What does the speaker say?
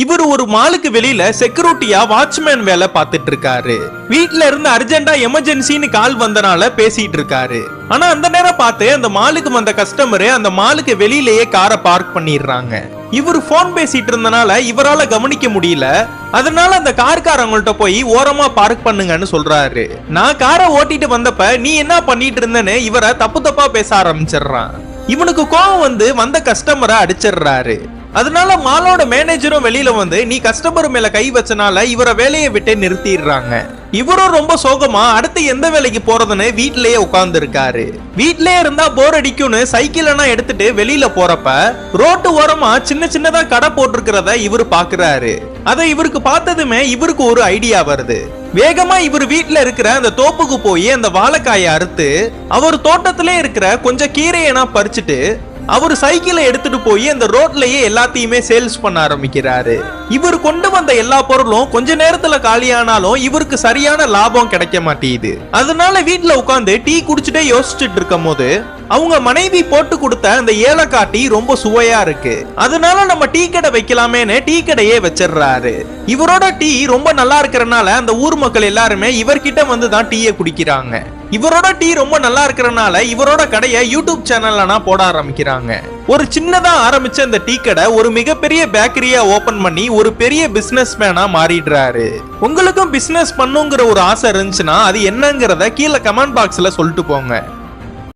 இவர் ஒரு மாலுக்கு வெளியில செக்யூரிட்டியா வாட்ச்மேன் வேலை பார்த்துட்டு இருக்காரு. வீட்ல இருந்து அர்ஜென்டா எமர்ஜென்சின்னு கால் வந்தனால பேசிட்டு இருக்காரு. ஆனா அந்த நேரம் பார்த்து அந்த மாலுக்கு வந்த கஸ்டமர் அந்த மாலுக்கு வெளியிலேயே காரை பார்க் பண்ணிடுறாங்க. இவர் போன் பேசிட்டு இருந்தனால இவரால கவனிக்க முடியல. அதனால அந்த கார்காரங்கள்ட்ட போய் ஓரமா பார்க் பண்ணுங்கன்னு சொல்றாரு. நான் காரை ஓட்டிட்டு வந்தப்ப நீ என்ன பண்ணிட்டு இருந்தேன்னு இவரை தப்பு தப்பா பேச ஆரம்பிச்சிடுறான். இவனுக்கு கோவம் வந்து வந்த கஸ்டமரை அடிச்சிடுறாரு. அதனால மாலோட மேனேஜரும் வெளியில வந்து நீ கஸ்டமர் மேல கை வச்சனால இவரை வேலையை விட்டு நிறுத்திடுறாங்க. இவரும் ரொம்ப சோகமா அடுத்து எந்த வேலைக்கு போறதுன்னு வீட்லயே உட்கார்ந்து இருக்காரு வீட்லயே இருந்தா போர் அடிக்கும்னு சைக்கிள் எல்லாம் எடுத்துட்டு வெளியில போறப்ப ரோட்டு ஓரமா சின்ன சின்னதா கடை போட்டிருக்கிறத இவர் பாக்குறாரு. அதை இவருக்கு பார்த்ததுமே இவருக்கு ஒரு ஐடியா வருது. வேகமா இவர் வீட்டுல இருக்கிற அந்த தோப்புக்கு போய் அந்த வாழைக்காயை அறுத்து அவர் தோட்டத்திலே இருக்கிற கொஞ்சம் கீரையெல்லாம் பறிச்சுட்டு அவர் சைக்கிளை எடுத்துட்டு போய் அந்த ரோட்லயே எல்லாத்தையுமே சேல்ஸ் பண்ண ஆரம்பிக்கிறாரு. இவர் கொண்டு வந்த எல்லா பொருளும் கொஞ்ச நேரத்துல காலியானாலும் இவருக்கு சரியான லாபம் கிடைக்க மாட்டேங்குது. அதனால வீட்ல உட்காந்து டீ குடிச்சிட்டே யோசிச்சுட்டு இருக்கும் போது அவங்க மனைவி போட்டு கொடுத்த அந்த ஏலக்காய் டீ ரொம்ப சுவையா இருக்கு. அதனால நம்ம டீ கடை வைக்கலாமேன்னு டீ கடையே வச்சிடுறாரு. இவரோட டீ ரொம்ப நல்லா இருக்கிறனால அந்த ஊர் மக்கள் எல்லாருமே இவர்கிட்ட வந்து தான் டீயை குடிக்கிறாங்க. இவரோட டீ ரொம்ப நல்லா இருக்கிறனால இவரோட கடையை யூடியூப் சேனல்லனா போட ஆரம்பிக்கிறாங்க. ஒரு சின்னதா ஆரம்பிச்ச இந்த டீ கடை ஒரு மிகப்பெரிய பேக்கரியா ஓபன் பண்ணி ஒரு பெரிய பிசினஸ் மேனா மாறிடுறாரு. உங்களுக்கும் பிசினஸ் பண்ணுங்கிற ஒரு ஆசை இருந்துச்சுன்னா அது என்னங்கிறத கீழே கமெண்ட் பாக்ஸ்ல சொல்லிட்டு போங்க.